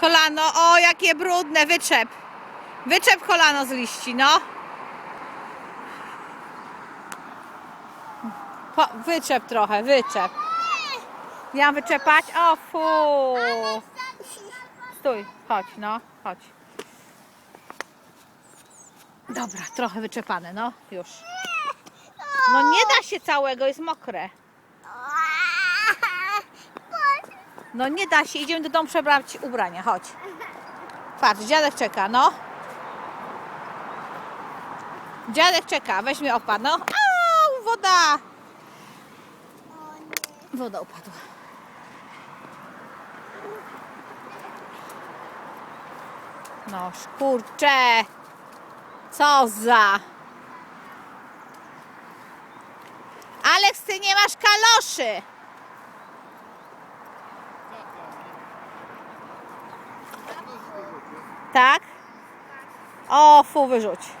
Kolano, o jakie brudne, wyczep. Wyczep kolano z liści, no. Po, wyczep trochę, wyczep. Ja wyczepać? O fu. Stój, chodź, no, chodź. Dobra, trochę wyczepane, no, już. No nie da się całego, jest mokre. No nie da się, idziemy do domu przebrać ubrania, chodź. Patrz, dziadek czeka, no. Dziadek czeka, weź mi opadł, no. Au, woda. Woda upadła. No, kurczę. Co za... Aleks, ty nie masz kaloszy. Tak? O, fu, wyrzuć.